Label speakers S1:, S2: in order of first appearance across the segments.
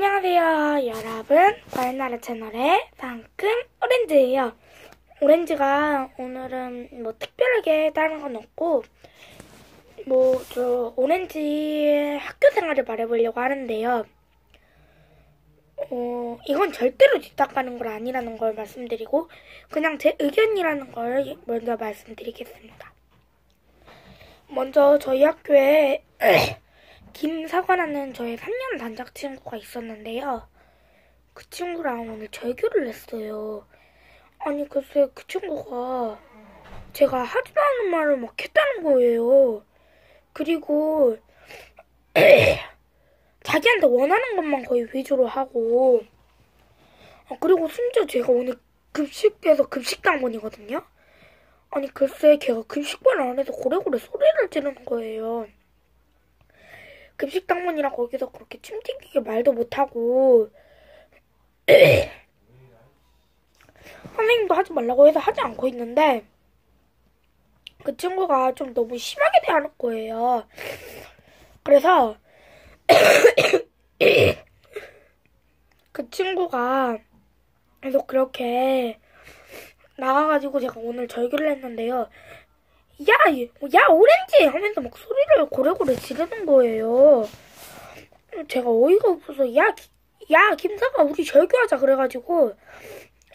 S1: 안녕하세요, 여러분. 과일나라 채널의 방금 오렌지예요. 오렌지가 오늘은 뭐 특별하게 다른 건 없고, 뭐 저 오렌지의 학교 생활을 말해보려고 하는데요. 어, 이건 절대로 뒷닦아는 건 아니라는 걸 말씀드리고, 그냥 제 의견이라는 걸 먼저 말씀드리겠습니다. 먼저 저희 학교에 김사과라는 저의 3년 단짝 친구가 있었는데요. 그 친구랑 오늘 절교를 했어요. 아니 글쎄 그 친구가 제가 하지도 않은 말을 막 했다는 거예요. 그리고 자기한테 원하는 것만 거의 위주로 하고 아, 그리고 심지어 제가 오늘 급식에서 급식당번이거든요. 아니 글쎄 걔가 급식반 안에서 고래고래 소리를 지르는 거예요. 급식당번이랑 거기서 그렇게 침 튀기게 말도 못하고 선생님도 하지 말라고 해서 하지 않고 있는데 그 친구가 좀 너무 심하게 대하는 거예요. 그래서 그 친구가 계속 그렇게 나가가지고 제가 오늘 절규를 했는데요. 야, 야, 오렌지! 하면서 막 소리를 고래고래 지르는 거예요. 제가 어이가 없어서, 야, 야, 김사가 우리 절규하자. 그래가지고,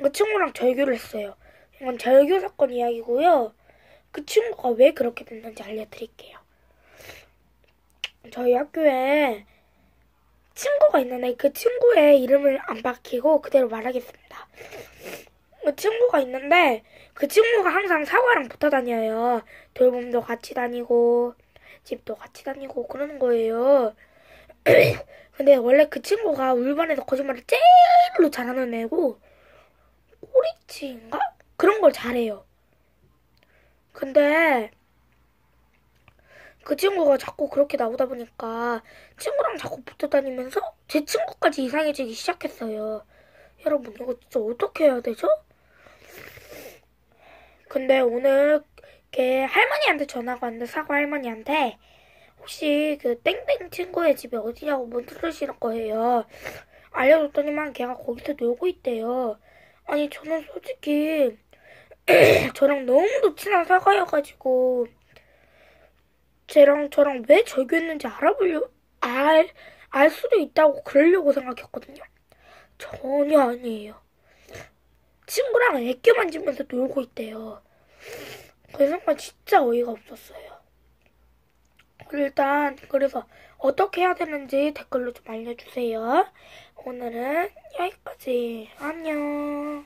S1: 그 친구랑 절규를 했어요. 이건 절규 사건 이야기고요. 그 친구가 왜 그렇게 됐는지 알려드릴게요. 저희 학교에 친구가 있는데 그 친구의 이름을 안 밝히고 그대로 말하겠습니다. 그 친구가 있는데 그 친구가 항상 사과랑 붙어 다녀요. 돌봄도 같이 다니고 집도 같이 다니고 그러는 거예요. 근데 원래 그 친구가 울반에서 거짓말을 제일로 잘하는 애고 꼬리치인가? 그런 걸 잘해요. 근데 그 친구가 자꾸 그렇게 나오다 보니까 친구랑 자꾸 붙어 다니면서 제 친구까지 이상해지기 시작했어요. 여러분 이거 진짜 어떻게 해야 되죠? 근데 오늘 걔 할머니한테 전화가 왔는데 사과 할머니한테 혹시 그 땡땡 친구의 집이 어디냐고 물으시는 거예요. 알려줬더니만 걔가 거기서 놀고 있대요. 아니 저는 솔직히 저랑 너무도 친한 사과여가지고 쟤랑 저랑 왜 절교했는지 알아보려 알, 알 수도 있다고 그러려고 생각했거든요. 전혀 아니에요. 친구랑 애교 만지면서 놀고 있대요. 그 순간 진짜 어이가 없었어요. 일단 그래서 어떻게 해야 되는지 댓글로 좀 알려주세요. 오늘은 여기까지. 안녕.